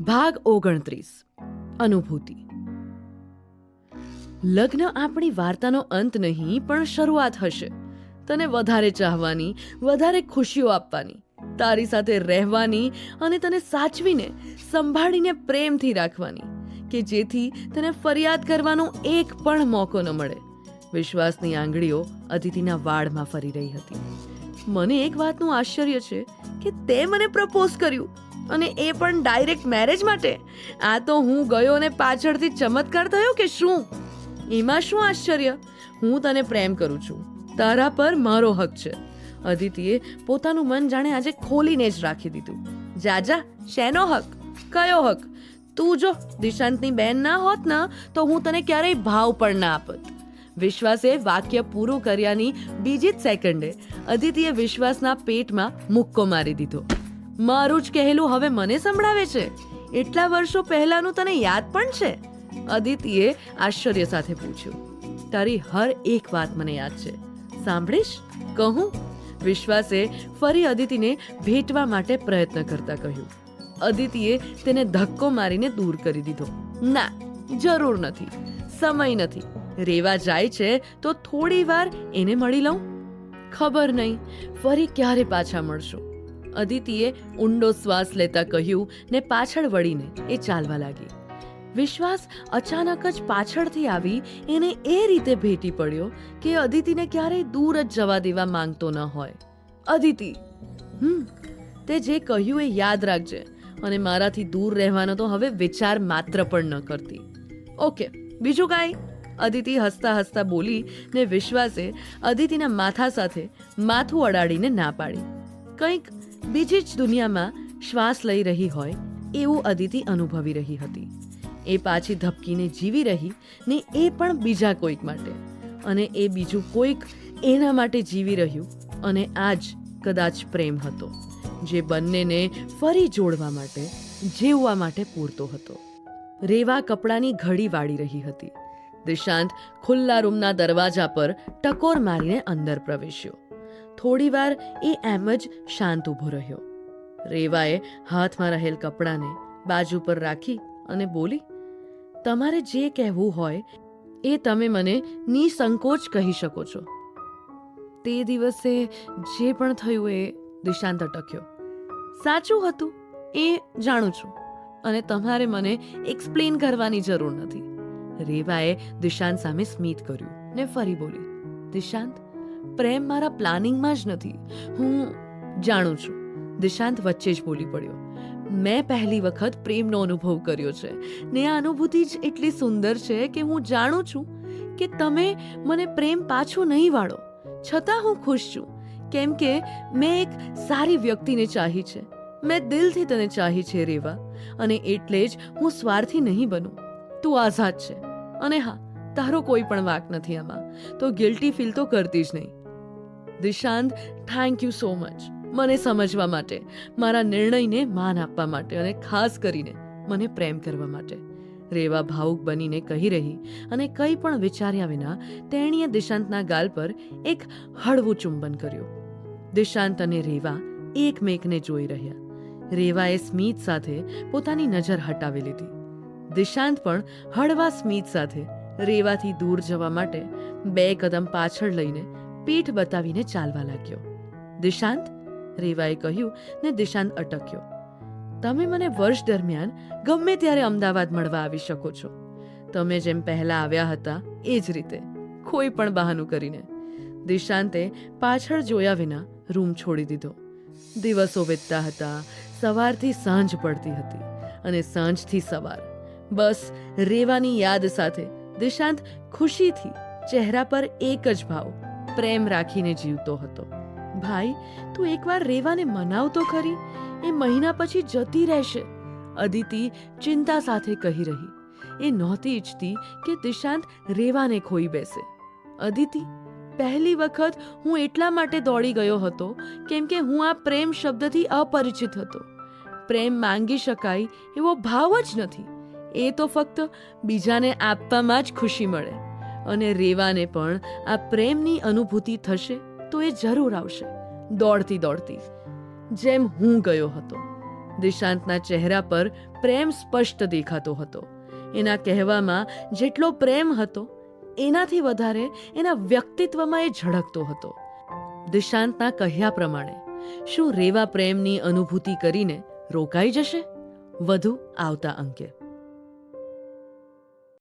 ભાગ ઓગણત્રીસ. અનુભૂતિ. લગ્ન આપણી વાર્તાનો અંત નહીં, પણ શરૂઆત હશે. તને વધારે ચાહવાની, વધારે ખુશીઓ આપવાની, તારી સાથે રહેવાની અને તને સાચવીને, સંભાળીને પ્રેમથી રાખવાની, કે જેથી તને ફરિયાદ કરવાનો એક પણ મોકો ન મળે. વિશ્વાસની આંગળીઓ અતિથિના વાળમાં ફરી રહી હતી. મને એક વાતનું આશ્ચર્ય છે કે તે મને પ્રપોઝ કર્યું અને એ પણ ડાયરેક્ટ મેરેજ માટે. આ તો હું ગયો અને પાછળથી ચમત્કાર થયો કે શું? એમાં શું આશ્ચર્ય? હું તને પ્રેમ કરું છું. તારા પર મારો હક છે. અદિતિએ પોતાનું મન જાણે આજે ખોલીને જ રાખી દીધું. જાજા શેનો હક? કયો હક? તું જો, દિશાંતની બેન ના હોત ને, તો હું તને ક્યારેય ભાવ પણ ના આપત. વિશ્વાસે વાક્ય પૂરું કર્યાની બીજી જ સેકન્ડે અદિતિએ વિશ્વાસના પેટમાં મુક્કો મારી દીધો. મારું જ કહેલું હવે મને સંભળાવે છે? એટલા વર્ષો પહેલાનું તને યાદ પણ છે? અદિતિએ આશ્ચર્ય સાથે પૂછ્યું. તારી હર એક વાત મને યાદ છે. સાંભળીશ? કહું? વિશ્વાસે ફરી અદિતિને ભેટવા માટે પ્રયત્ન કરતા કહ્યું. અદિતિએ તેને ધક્કો મારીને દૂર કરી દીધો. ના, જરૂર નથી. સમય નથી. રેવા જાય છે, તો થોડી વાર એને મળી લઉં? ખબર નહીં. ફરી ક્યારે પાછા મળશું? અદિતિએ ઊંડો શ્વાસ લેતા કહ્યું ને પાછળ વળીને એ ચાલવા લાગી. વિશ્વાસ અચાનક જ પાછળથી આવી, એને એ રીતે ભેટી પડ્યો કે અદિતિને ક્યારેય દૂર જ જવા દેવા માંગતો ન હોય. અદિતિ! હમ, તે જે કહ્યું એ યાદ રાખજે, અને મારાથી દૂર રહેવાનો તો હવે વિચાર માત્ર પણ ન કરતી. ઓકે, બીજું કાંઈ? અદિતિ હસતા હસતા બોલી ને વિશ્વાસે અદિતિના માથા સાથે માથું અડાડીને ના પાડી. કંઈક બીજી જ દુનિયામાં શ્વાસ લઈ રહી હોય એવું અદિતિ અનુભવી રહી હતી. એ પાછી ધબકીને જીવી રહી ને એ પણ બીજા કોઈક માટે અને એ બીજું કોઈક એના માટે જીવી રહ્યું અને આ જ કદાચ પ્રેમ હતો, જે બંનેને ફરી જોડવા માટે, જીવવા માટે પૂરતો હતો. રેવા કપડાની ઘડી વાળી રહી હતી. દિશાંત ખુલ્લા રૂમના દરવાજા પર ટકોર મારીને અંદર પ્રવેશ્યો. થોડીવાર એ એમ જ શાંત ઊભો રહ્યો. રેવાએ હાથમાં રહેલ કપડાને બાજુ પર રાખી અને બોલી, તમારે જે કહેવું હોય એ તમે મને નિસંકોચ કહી શકો છો. તે દિવસે જે પણ થયું એ દિશાંત અટક્યો. સાચું હતું, એ જાણું છું, અને તમારે મને એક્સપ્લેન કરવાની જરૂર નથી. રેવાએ દિશાંત સામે સ્મિત કર્યું ને ફરી બોલી, દિશાંત, પ્રેમ મારા પ્લાનિંગમાં જ નથી. હું જાણું છું. દિશાંત વચ્ચે જ બોલી પડ્યો, મેં પહેલી વખત પ્રેમનો અનુભવ કર્યો છે ને આ અનુભૂતિ જ એટલી સુંદર છે કે હું જાણું છું કે તમે મને પ્રેમ પાછો નહીં વાળો. છતાં હું ખુશ છું. કેમ કે મેં એક સારી વ્યક્તિને ચાહી છે. મેં દિલથી તને ચાહી છે, રેવા. અને એટલે જ હું સ્વાર્થી નહીં બનું. તું આઝાદ છે. અને હા, તારો કોઈ પણ વાક નથી આમાં. તો ગિલ્ટી ફીલ તો કરતી જ નહીં. Dishant thank you so much મને સમજવા માટે, મારા નિર્ણયને માન આપવા માટે અને ખાસ કરીને મને પ્રેમ કરવા માટે. રેવા ભાવુક બનીને કહી રહી અને કંઈ પણ વિચાર્યા વિના તેણીએ દિશાંતના ગાલ પર એક હળવું ચુંબન કર્યું. દિશાંત અને રેવા એકમેકને જોઈ રહ્યા. રેવાએ સ્મિત સાથે પોતાની નજર હટાવી લીધી. દિશાંત પણ હળવા સ્મિત સાથે રેવાથી દૂર જવા માટે બે કદમ પાછળ લઈને પીઠ બતાવીને ચાલવા લાગ્યો. દિશાંત, રેવાએ કહ્યું ને દિશાંત અટક્યો. તમે મને વર્ષ દરમિયાન ગમે ત્યારે અમદાવાદ મળવા આવી શકો છો. તમે જેમ પહેલા આવ્યા હતા એ જ રીતે, કોઈ પણ બહાનું કરીને. દિશાંતે પાછળ જોયા વિના રૂમ છોડી દીધો. દિવસો વીતતા હતા, સવારથી સાંજ પડતી હતી અને સાંજથી સવાર બસ, રેવાની યાદ સાથે. દિશાંત ખુશીથી ચહેરા પર એક જ ભાવ, પ્રેમ રાખીને જીવતો હતો. ભાઈ, તું એકવાર રેવાને મનાવતો ખરી? એ મહિના પછી જતી રહેશે, અદિતિ ચિંતા સાથે કહી રહી. એ નહોતી ઈચ્છતી કે દિશાંત રેવાને ખોઈ બેસે. અદિતિ, પહેલી વખત હું એટલા માટે દોડી ગયો હતો, કેમ કે હું આ પ્રેમ શબ્દથી અપરિચિત હતો. પ્રેમ માંગી શકાય એવો ભાવ જ નથી. એ તો ફક્ત બીજાને આપવામાં જ ખુશી મળે. અને રેવાને પણ આ પ્રેમની અનુભૂતિ થશે તો એ જરૂર આવશે, દોડતી દોડતી. જેમ હું ગયો હતો, દિશાંતના ચહેરા પર પ્રેમ સ્પષ્ટ દેખાતો હતો. એના કહેવામાં જેટલો પ્રેમ હતો, એનાથી વધારે એના વ્યક્તિત્વમાં એ ઝળકતો હતો. દિશાંતના કહ્યા પ્રમાણે, શું રેવા પ્રેમની અનુભૂતિ કરીને રોકાઈ જશે? વધુ આવતા અંકે.